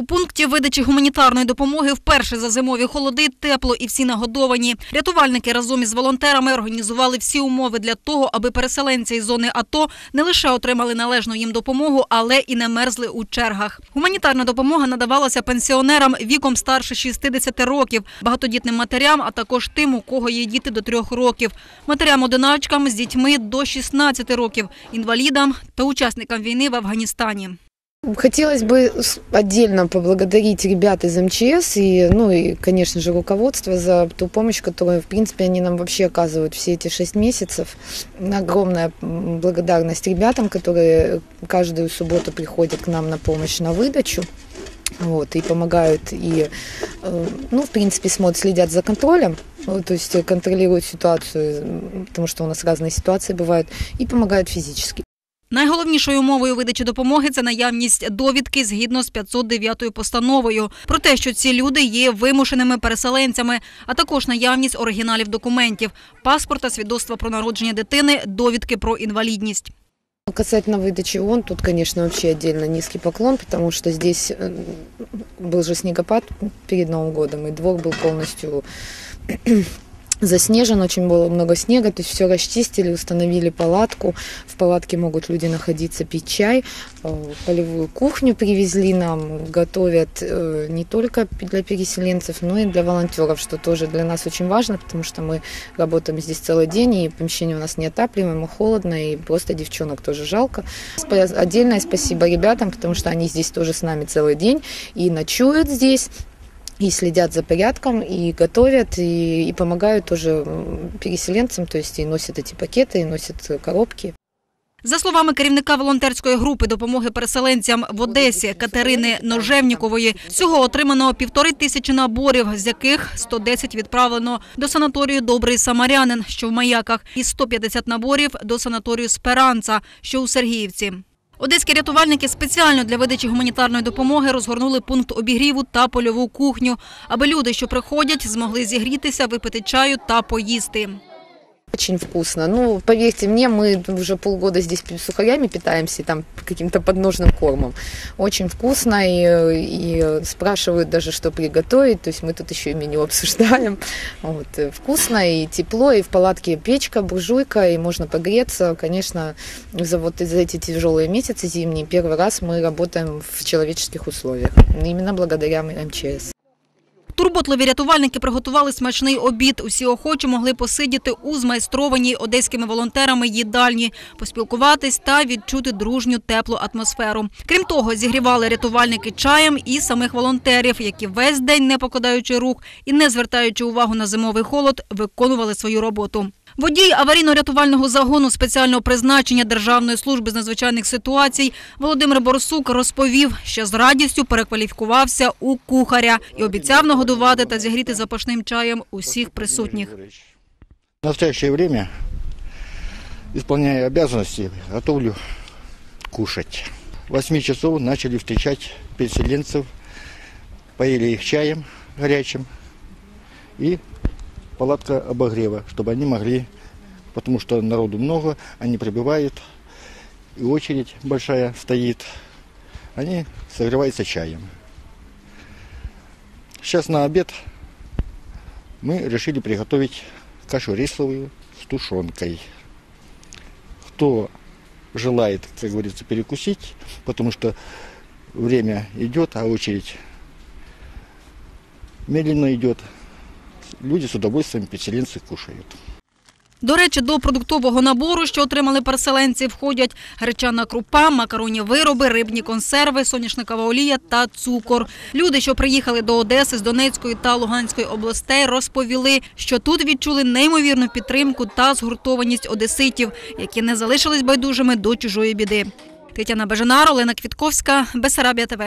У пункті видачі гуманітарної допомоги вперше за зимові холоди тепло і всі нагодовані. Рятувальники разом із волонтерами організували всі умови для того, аби переселенці із зони АТО не лише отримали належну їм допомогу, але і не мерзли у чергах. Гуманітарна допомога надавалася пенсіонерам віком старше 60 років, багатодітним матерям, а також тим, у кого є діти до трьох років, матерям-одиначкам з дітьми до 16 років, інвалідам та учасникам війни в Афганістані. Хотелось бы отдельно поблагодарить ребят из МЧС и, ну и, конечно же, руководство за ту помощь, которую, в принципе, они нам вообще оказывают все эти шесть месяцев. Огромная благодарность ребятам, которые каждую субботу приходят к нам на помощь на выдачу. Вот, и помогают, и, э, ну, в принципе, смотрят, следят за контролем, э, то есть э, контролируют ситуацию, потому что у нас разные ситуации бывают, и помогают физически. Найголовнішою умовою видачі допомоги це наявність довідки згідно з 509 постановою про те, що ці люди є вимушеними переселенцями, а також наявність оригіналів документів, паспорта, свідоцтва про народження дитини, довідки про інвалідність. Касательно выдачи ООН, тут, конечно, вообще отдельно низкий поклон, потому что здесь э, был же снегопад перед Новым годом, и двор был полностью заснежен, очень было много снега, то есть все расчистили, установили палатку. В палатке могут люди находиться, пить чай. Э, Полевую кухню привезли нам, готовят э, не только для переселенцев, но и для волонтеров, что тоже для нас очень важно, потому что мы работаем здесь целый день, и помещение у нас неотапливаемое, холодно, и просто девчонок тоже жалко. Спа- Отдельное спасибо ребятам, потому что они здесь тоже с нами целый день и ночуют здесь, и следят за порядком, и готовят, и, и помогают тоже м, переселенцам, то есть и носят эти пакеты, и носят э, коробки. За словами керівника волонтерської групи допомоги переселенцям в Одесі Катерини Ножевнікової, всього отримано півтори тисячі наборів, з яких 110 відправлено до санаторію Добрий Самарянин, що в Маяках, і 150 наборів до санаторію Сперанца, що у Сергіївці. Одеські рятувальники спеціально для видачі гуманітарної допомоги розгорнули пункт обігріву та польову кухню, аби люди, що приходять, змогли зігрітися, випити чаю та поїсти. Очень вкусно. Ну, поверьте мне, мы уже полгода здесь сухарями питаемся, там каким-то подножным кормом. Очень вкусно, и, и спрашивают даже, что приготовить. То есть мы тут еще и меню обсуждаем. Вот, э, вкусно и тепло, и в палатке печка, буржуйка, и можно погреться. Конечно, за вот за эти тяжелые месяцы зимние первый раз мы работаем в человеческих условиях. Именно благодаря МЧС. Турботливі рятувальники приготували смачний обід. Усі охочі могли посидіти у змайстрованій одеськими волонтерами їдальні, поспілкуватись та відчути дружню теплу атмосферу. Крім того, зігрівали рятувальники чаєм і самих волонтерів, які весь день, не покидаючи рук і не звертаючи увагу на зимовий холод, виконували свою роботу. Водій аварійно-рятувального загону спеціального призначення Державної служби з надзвичайних ситуацій Володимир Борсук розповів, що з радістю перекваліфікувався у кухаря і обіцяв нагодувати та зігріти запашним чаєм усіх присутніх. В настоящее время, исполняя обязанности, готовлю кушать. С 8 часов начали встречать переселенцев, поели их чаем горячим и палатка обогрева, чтобы они могли, потому что народу много, они прибывают, и очередь большая стоит, они согреваются чаем. Сейчас на обед мы решили приготовить кашу рисовую с тушенкой. Кто желает, как говорится, перекусить, потому что время идет, а очередь медленно идет, люди с удовольствием переселенцы кушают. До речі, до продуктового набору, що отримали переселенці, входять гречана крупа, макаронні вироби, рибні консерви, соняшникова олія та цукор. Люди, що приїхали до Одеси з Донецької та Луганської областей, розповіли, що тут відчули неймовірну підтримку та згуртованість одеситів, які не залишились байдужими до чужої біди. Тетяна Бежанар, Олена Квітковська, Бесарабія ТВ.